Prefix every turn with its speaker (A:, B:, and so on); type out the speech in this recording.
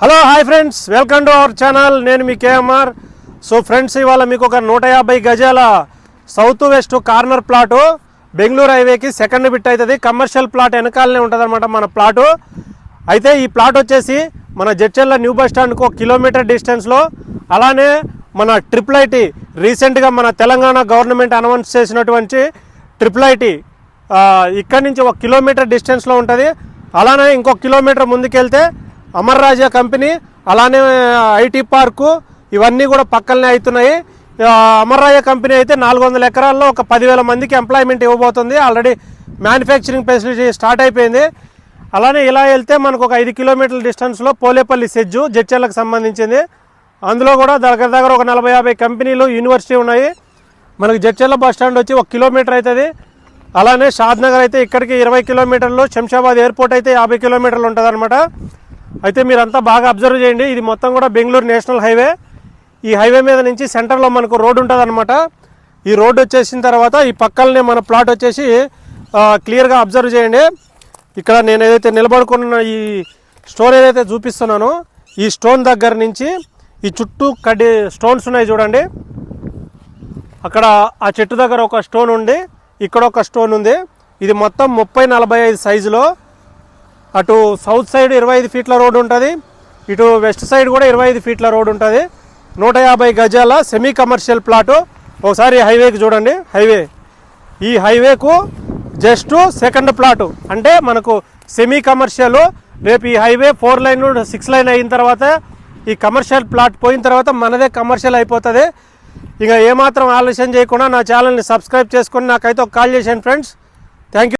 A: Hello hi friends welcome to our channel నేను మీ KMR. So friends ఇవాళ మీకు ఒక నూట యాభై గజాల south west corner plot Bengaluru హైవేకి సెకండ్ బిట్ అవుతుంది కమర్షియల్ ప్లాట్ వెనకాలనే ఉంటుంది మన ప్లాటు అయితే ఈ ప్లాట్ వచ్చేసి మన జడ్చెల్ల న్యూ బస్ స్టాండ్కి ఒక కిలోమీటర్ డిస్టెన్స్లో అలానే మన ట్రిపుల్ ఐటీ రీసెంట్గా మన తెలంగాణ గవర్నమెంట్ అనౌన్స్ చేసినటువంటి ట్రిపుల్ ఐటీ ఇక్కడి నుంచి ఒక కిలోమీటర్ డిస్టెన్స్లో ఉంటుంది. అలానే ఇంకొక కిలోమీటర్ ముందుకెళ్తే అమర్ రాజా కంపెనీ అలానే ఐటీ పార్కు ఇవన్నీ కూడా పక్కనే అవుతున్నాయి. ఆ, అమర్ రాజా కంపెనీ అయితే నాలుగు వందల ఎకరాల్లో ఒక పదివేల మందికి ఎంప్లాయ్మెంట్ ఇవ్వబోతుంది. ఆల్రెడీ మ్యానుఫ్యాక్చరింగ్ ఫెసిలిటీ స్టార్ట్ అయిపోయింది. అలానే ఇలా వెళ్తే మనకు ఒక ఐదు కిలోమీటర్ల డిస్టెన్స్లో పోలేపల్లి సెజ్జు జడ్చర్లకు సంబంధించింది. అందులో కూడా దగ్గర దగ్గర ఒక నలభై యాభై కంపెనీలు యూనివర్సిటీ ఉన్నాయి. మనకి జడ్చర్ల బస్ స్టాండ్ వచ్చి ఒక కిలోమీటర్ అవుతుంది. అలానే షాద్నగర్ అయితే ఇక్కడికి ఇరవై కిలోమీటర్లు శంషాబాద్ ఎయిర్పోర్ట్ అయితే యాభై కిలోమీటర్లు ఉంటుంది అయితే మీరంతా బాగా అబ్జర్వ్ చేయండి. ఇది మొత్తం కూడా బెంగళూరు నేషనల్ హైవే. ఈ హైవే మీద నుంచి సెంటర్లో మనకు రోడ్డు ఉంటుందన్నమాట. ఈ రోడ్డు వచ్చేసిన తర్వాత ఈ పక్కలనే మన ప్లాట్ వచ్చేసి క్లియర్గా అబ్జర్వ్ చేయండి. ఇక్కడ నేను ఏదైతే నిలబడుకున్న ఈ స్టోన్ ఏదైతే చూపిస్తున్నానో ఈ స్టోన్ దగ్గర నుంచి ఈ చుట్టూ కడ్డీ స్టోన్స్ ఉన్నాయి చూడండి. అక్కడ ఆ చెట్టు దగ్గర ఒక స్టోన్ ఉంది. ఇక్కడ ఒక స్టోన్ ఉంది. ఇది మొత్తం ముప్పై నలభై ఐదు సైజులో అటు సౌత్ సైడ్ ఇరవై ఐదు ఫీట్ల రోడ్డు ఉంటుంది. ఇటు వెస్ట్ సైడ్ కూడా ఇరవై ఐదు ఫీట్ల రోడ్డు ఉంటుంది. నూట యాభై గజాల సెమీ కమర్షియల్ ప్లాటు ఒకసారి హైవేకి చూడండి. హైవే ఈ హైవేకు జస్ట్ సెకండ్ ప్లాటు అంటే మనకు సెమీ కమర్షియల్ రేపు ఈ highway four lane six lane అయిన తర్వాత ఈ కమర్షియల్ ప్లాట్ పోయిన తర్వాత మనదే కమర్షియల్ అయిపోతుంది. ఇక ఏమాత్రం ఆలస్యం చేయకుండా నా ఛానల్ని సబ్స్క్రైబ్ చేసుకొని నాకైతే ఒక కాల్ చేశాను ఫ్రెండ్స్ థ్యాంక్ యూ